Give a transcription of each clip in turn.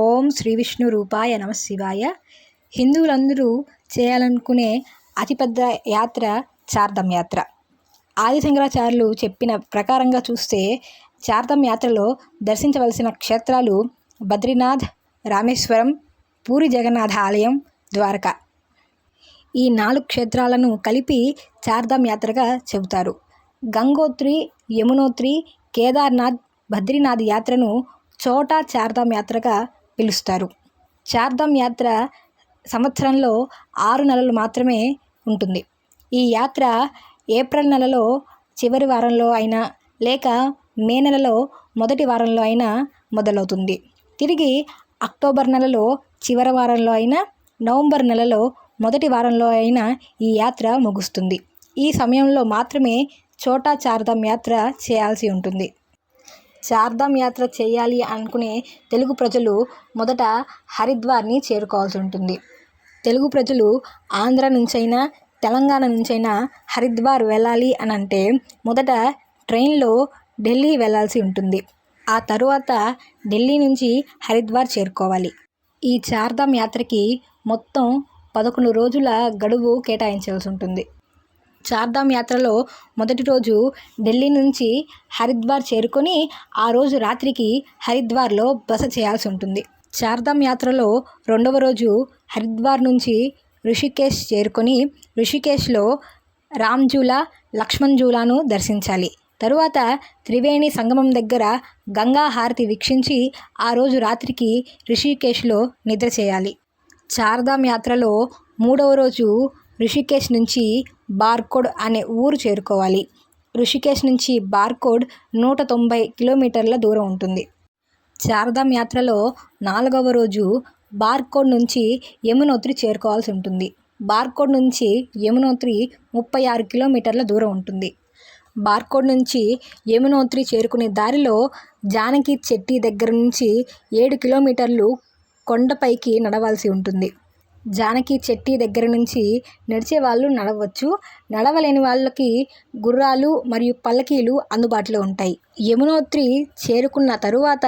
ఓం శ్రీ విష్ణు రూపాయ నమ శివాయ. హిందువులందరూ చేయాలనుకునే అతిపెద్ద యాత్ర చార్ధం యాత్ర. ఆది శంకరాచార్యులు చెప్పిన ప్రకారంగా చూస్తే చార్ధమ్ యాత్రలో దర్శించవలసిన క్షేత్రాలు బద్రీనాథ్ రామేశ్వరం పూరి జగన్నాథ ఆలయం ద్వారక. ఈ నాలుగు క్షేత్రాలను కలిపి చార్ధామ్ యాత్రగా చెబుతారు. గంగోత్రి యమునోత్రి కేదార్నాథ్ బద్రీనాథ్ యాత్రను చోటా చార్ధామ్ యాత్రగా పిలుస్తారు. చార్ధామ్ యాత్ర సంవత్సరంలో ఆరు నెలలు మాత్రమే ఉంటుంది. ఈ యాత్ర ఏప్రిల్ నెలలో చివరి వారంలో అయినా లేక మే నెలలో మొదటి వారంలో అయినా మొదలవుతుంది. తిరిగి అక్టోబర్ నెలలో చివరి వారంలో అయినా నవంబర్ నెలలో మొదటి వారంలో అయినా ఈ యాత్ర ముగుస్తుంది. ఈ సమయంలో మాత్రమే చోటా చార్ధామ్ యాత్ర చేయాల్సి ఉంటుంది. చార్ధామ్ యాత్ర చేయాలి అనుకునే తెలుగు ప్రజలు మొదట హరిద్వార్ని చేరుకోవాల్సి ఉంటుంది. తెలుగు ప్రజలు ఆంధ్ర నుంచైనా తెలంగాణ నుంచైనా హరిద్వార్ వెళ్ళాలి అని అంటే మొదట ట్రైన్లో ఢిల్లీ వెళ్ళాల్సి ఉంటుంది. ఆ తరువాత ఢిల్లీ నుంచి హరిద్వార్ చేరుకోవాలి. ఈ చార్ధామ్ యాత్రకి మొత్తం పదకొండు రోజుల గడువు కేటాయించాల్సి ఉంటుంది. చార్ధామ్ యాత్రలో మొదటి రోజు ఢిల్లీ నుంచి హరిద్వార్ చేరుకొని ఆ రోజు రాత్రికి హరిద్వార్లో బస చేయాల్సి ఉంటుంది. చార్ధామ్ యాత్రలో రెండవ రోజు హరిద్వార్ నుంచి ఋషికేశ్ చేరుకొని ఋషికేశ్లో రామ్జూలా లక్ష్మణ్ జూలాను దర్శించాలి. తరువాత త్రివేణి సంగమం దగ్గర గంగా హారతి వీక్షించి ఆ రోజు రాత్రికి ఋషికేశ్లో నిద్ర చేయాలి. చార్ధామ్ యాత్రలో మూడవ రోజు ఋషికేశ్ నుంచి బార్కోడ్ అనే ఊరు చేరుకోవాలి. ఋషికేశ్ నుంచి బార్కోడ్ నూట తొంభై కిలోమీటర్ల దూరం ఉంటుంది. చార్ధామ్ యాత్రలో నాలుగవ రోజు బార్కోడ్ నుంచి యమునోత్రి చేరుకోవాల్సి ఉంటుంది. బార్కోడ్ నుంచి యమునోత్రి ముప్పై ఆరు కిలోమీటర్ల దూరం ఉంటుంది. బార్కోడ్ నుంచి యమునోత్రి చేరుకునే దారిలో జానకి చెట్టి దగ్గర నుంచి ఏడు కిలోమీటర్లు కొండపైకి నడవాల్సి ఉంటుంది. జానకి చెట్టి దగ్గర నుంచి నడిచే వాళ్ళు నడవచ్చు. నడవలేని వాళ్ళకి గుర్రాలు మరియు పల్లకీలు అందుబాటులో ఉంటాయి. యమునోత్రి చేరుకున్న తరువాత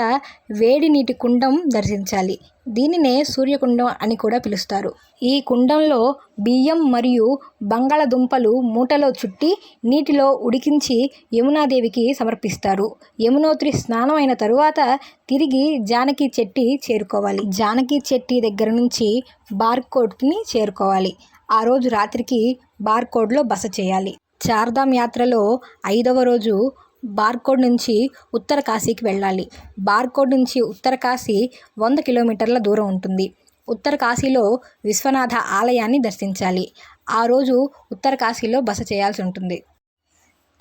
వేడి నీటి కుండం దర్శించాలి. దీనినే సూర్యకుండం అని కూడా పిలుస్తారు. ఈ కుండంలో బియ్యం మరియు బంగాళదుంపలు మూటలో చుట్టి నీటిలో ఉడికించి యమునాదేవికి సమర్పిస్తారు. యమునోత్రి స్నానం అయిన తరువాత తిరిగి జానకి చెట్టి చేరుకోవాలి. జానకి చెట్టి దగ్గర నుంచి బార్కోడ్ని చేరుకోవాలి. ఆ రోజు రాత్రికి బార్కోడ్లో బస చేయాలి. చార్ధామ్ యాత్రలో ఐదవ రోజు బార్కోడ్ నుంచి ఉత్తర కాశీకి వెళ్ళాలి. బార్కోడ్ నుంచి ఉత్తర కాశీ వంద కిలోమీటర్ల దూరం ఉంటుంది. ఉత్తర కాశీలో విశ్వనాథ ఆలయాన్ని దర్శించాలి. ఆ రోజు ఉత్తర కాశీలో బస చేయాల్సి ఉంటుంది.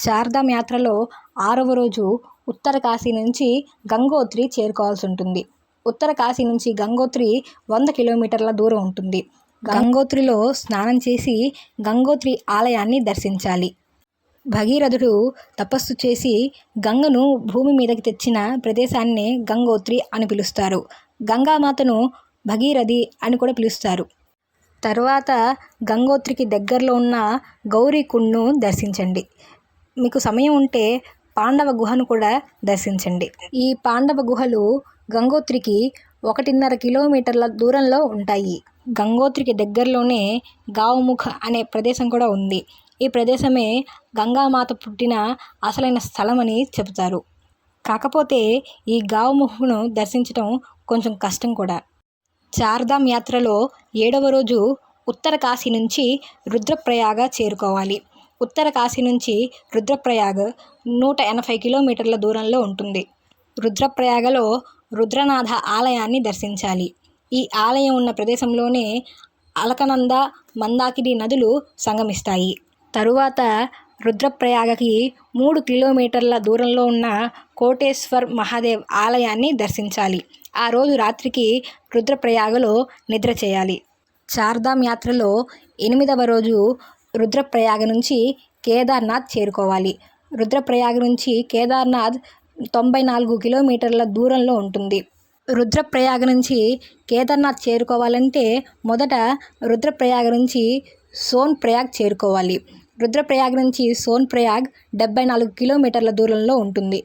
చార్ధామ్ యాత్రలో ఆరవ రోజు ఉత్తర కాశీ నుంచి గంగోత్రి చేరుకోవాల్సి ఉంటుంది. ఉత్తర కాశీ నుంచి గంగోత్రి వంద కిలోమీటర్ల దూరం ఉంటుంది. గంగోత్రిలో స్నానం చేసి గంగోత్రి ఆలయాన్ని దర్శించాలి. భగీరథుడు తపస్సు చేసి గంగను భూమి మీదకి తెచ్చిన ప్రదేశాన్నే గంగోత్రి అని పిలుస్తారు. గంగామాతను భగీరథి అని కూడా పిలుస్తారు. తరువాత గంగోత్రికి దగ్గరలో ఉన్న గౌరీకుండ్ను దర్శించండి. మీకు సమయం ఉంటే పాండవ గుహను కూడా దర్శించండి. ఈ పాండవ గుహలు గంగోత్రికి ఒకటిన్నర కిలోమీటర్ల దూరంలో ఉంటాయి. గంగోత్రికి దగ్గరలోనే గావుముఖ అనే ప్రదేశం కూడా ఉంది. ఈ ప్రదేశమే గంగామాత పుట్టిన అసలైన స్థలమని చెబుతారు. కాకపోతే ఈ గావుముఖును దర్శించడం కొంచెం కష్టం కూడా. చార్ధామ్ యాత్రలో ఏడవ రోజు ఉత్తర కాశీ నుంచి రుద్రప్రయాగ చేరుకోవాలి. ఉత్తర కాశీ నుంచి రుద్రప్రయాగ నూట ఎనభై కిలోమీటర్ల దూరంలో ఉంటుంది. రుద్రప్రయాగలో రుద్రనాథ ఆలయాన్ని దర్శించాలి. ఈ ఆలయం ఉన్న ప్రదేశంలోనే అలకనంద మందాకిని నదులు సంగమిస్తాయి. తరువాత రుద్రప్రయాగకి మూడు కిలోమీటర్ల దూరంలో ఉన్న కోటేశ్వర్ మహాదేవ్ ఆలయాన్ని దర్శించాలి. ఆ రోజు రాత్రికి రుద్రప్రయాగలో నిద్ర చేయాలి. చార్ధామ్ యాత్రలో ఎనిమిదవ రోజు రుద్రప్రయాగ నుంచి కేదార్నాథ్ చేరుకోవాలి. రుద్రప్రయాగ నుంచి కేదార్నాథ్ తొంభై నాలుగు కిలోమీటర్ల దూరంలో ఉంటుంది. రుద్రప్రయాగ నుంచి కేదార్నాథ్ చేరుకోవాలంటే మొదట రుద్రప్రయాగ నుంచి సోన్ ప్రయాగ్ చేరుకోవాలి. రుద్రప్రయాగ్ నుంచి సోన్ ప్రయాగ్ డెబ్బై నాలుగు కిలోమీటర్ల దూరంలో ఉంటుంది.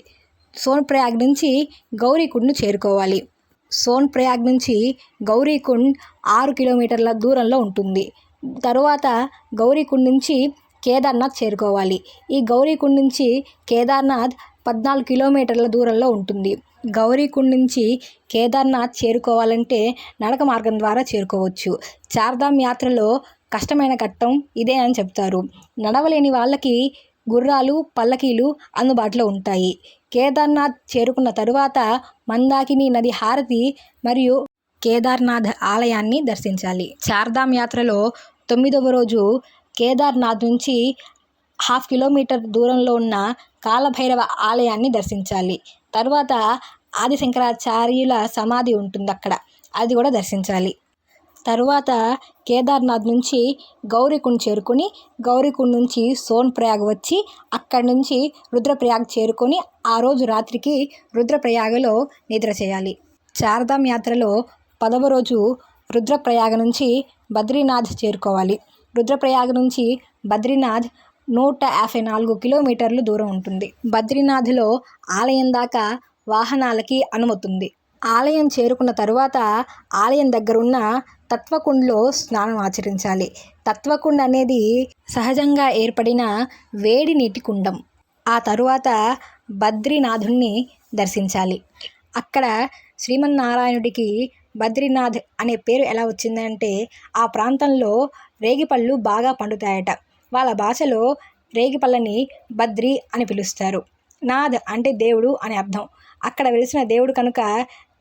సోన్ ప్రయాగ్ నుంచి గౌరీకుండ్ను చేరుకోవాలి. సోన్ ప్రయాగ్ నుంచి గౌరీకుండ్ ఆరు కిలోమీటర్ల దూరంలో ఉంటుంది. తరువాత గౌరీకుండ్ నుంచి కేదార్నాథ్ చేరుకోవాలి. ఈ గౌరీకుండ్ నుంచి కేదార్నాథ్ పద్నాలుగు కిలోమీటర్ల దూరంలో ఉంటుంది. గౌరీకుండ్ నుంచి కేదార్నాథ్ చేరుకోవాలంటే నడక మార్గం ద్వారా చేరుకోవచ్చు. చార్ధామ్ యాత్రలో కష్టమైన ఘట్టం ఇదే అని చెప్తారు. నడవలేని వాళ్ళకి గుర్రాలు పల్లకీలు అందుబాటులో ఉంటాయి. కేదార్నాథ్ చేరుకున్న తరువాత మందాకిని నది హారతి మరియు కేదార్నాథ్ ఆలయాన్ని దర్శించాలి. చార్ధామ్ యాత్రలో తొమ్మిదవ రోజు కేదార్నాథ్ నుంచి హాఫ్ కిలోమీటర్ దూరంలో ఉన్న కాలభైరవ ఆలయాన్ని దర్శించాలి. తర్వాత ఆదిశంకరాచార్యుల సమాధి ఉంటుంది అక్కడ. అది కూడా దర్శించాలి. తరువాత కేదార్నాథ్ నుంచి గౌరీకుండ్ చేరుకొని గౌరీకుండ్ నుంచి సోన్ ప్రయాగ్ వచ్చి అక్కడి నుంచి రుద్రప్రయాగ్ చేరుకొని ఆ రోజు రాత్రికి రుద్రప్రయాగలో నిద్ర చేయాలి. చార్ధామ్ యాత్రలో పదవ రోజు రుద్రప్రయాగ నుంచి బద్రీనాథ్ చేరుకోవాలి. రుద్రప్రయాగ నుంచి బద్రీనాథ్ నూట యాభై నాలుగు కిలోమీటర్లు దూరం ఉంటుంది. బద్రీనాథ్లో ఆలయం దాకా వాహనాలకి అనుమతుంది ఆలయం చేరుకున్న తరువాత ఆలయం దగ్గరున్న తత్వకుండ్లో స్నానం ఆచరించాలి. తత్వకుండ అనేది సహజంగా ఏర్పడిన వేడి నీటి కుండం. ఆ తరువాత బద్రీనాథుణ్ణి దర్శించాలి. అక్కడ శ్రీమన్నారాయణుడికి బద్రీనాథ్ అనే పేరు ఎలా వచ్చిందంటే ఆ ప్రాంతంలో రేగిపళ్ళు బాగా పండుతాయట. వాళ్ళ భాషలో రేగిపళ్ళని బద్రి అని పిలుస్తారు. నాథ్ అంటే దేవుడు అని అర్థం. అక్కడ వెలిసిన దేవుడు కనుక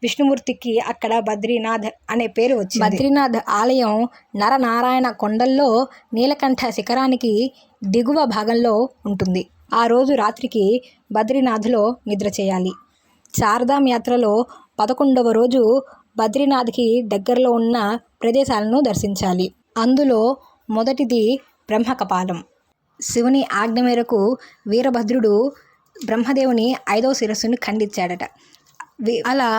విష్ణుమూర్తికి అక్కడ బద్రీనాథ్ అనే పేరు వచ్చింది. బద్రీనాథ్ ఆలయం నరనారాయణ కొండల్లో నీలకంఠ శిఖరానికి దిగువ భాగంలో ఉంటుంది. ఆ రోజు రాత్రికి బద్రీనాథ్లో నిద్ర చేయాలి. చార్ధామ్ యాత్రలో పదకొండవ రోజు బద్రీనాథ్కి దగ్గరలో ఉన్న ప్రదేశాలను దర్శించాలి. అందులో మొదటిది బ్రహ్మకపాలం. శివుని ఆజ్ఞ మేరకు వీరభద్రుడు బ్రహ్మదేవుని ఐదవ శిరస్సును ఖండించాడట. అలా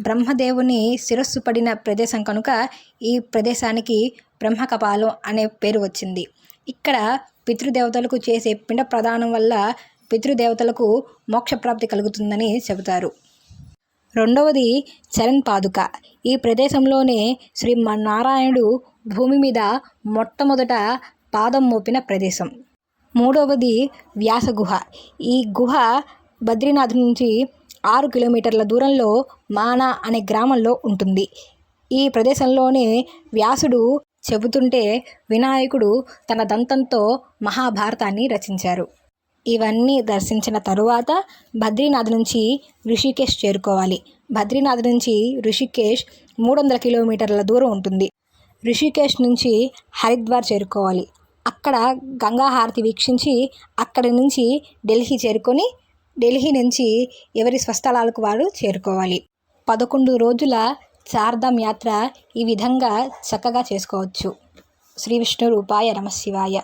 బ్రహ్మదేవుని శిరస్సు పడిన ప్రదేశం కనుక ఈ ప్రదేశానికి బ్రహ్మకపాలం అనే పేరు వచ్చింది. ఇక్కడ పితృదేవతలకు చేసే పిండ ప్రదానం వల్ల పితృదేవతలకు మోక్షప్రాప్తి కలుగుతుందని చెబుతారు. రెండవది చరణ్ పాదుక ఈ ప్రదేశంలోనే శ్రీ నారాయణుడు భూమి మీద మొట్టమొదట పాదం మోపిన ప్రదేశం. మూడవది వ్యాస గుహ ఈ గుహ బద్రీనాథ్ నుంచి ఆరు కిలోమీటర్ల దూరంలో మానా అనే గ్రామంలో ఉంటుంది. ఈ ప్రదేశంలోనే వ్యాసుడు చెబుతుంటే వినాయకుడు తన దంతంతో మహాభారతాన్ని రచించారు. ఇవన్నీ దర్శించిన తరువాత బద్రీనాథ్ నుంచి ఋషికేశ్ చేరుకోవాలి. బద్రీనాథ్ నుంచి ఋషికేశ్ మూడు వందల కిలోమీటర్ల దూరం ఉంటుంది. ఋషికేశ్ నుంచి హరిద్వార్ చేరుకోవాలి. అక్కడ గంగాహారతి వీక్షించి అక్కడి నుంచి ఢిల్లీ చేరుకొని ఢిల్లీ నుంచి ఎవరి స్వస్థలాలకు వారు చేరుకోవాలి. పదకొండు రోజుల చార్ధామ్ యాత్ర ఈ విధంగా చక్కగా చేసుకోవచ్చు. శ్రీ విష్ణు రూపాయ నమశివాయ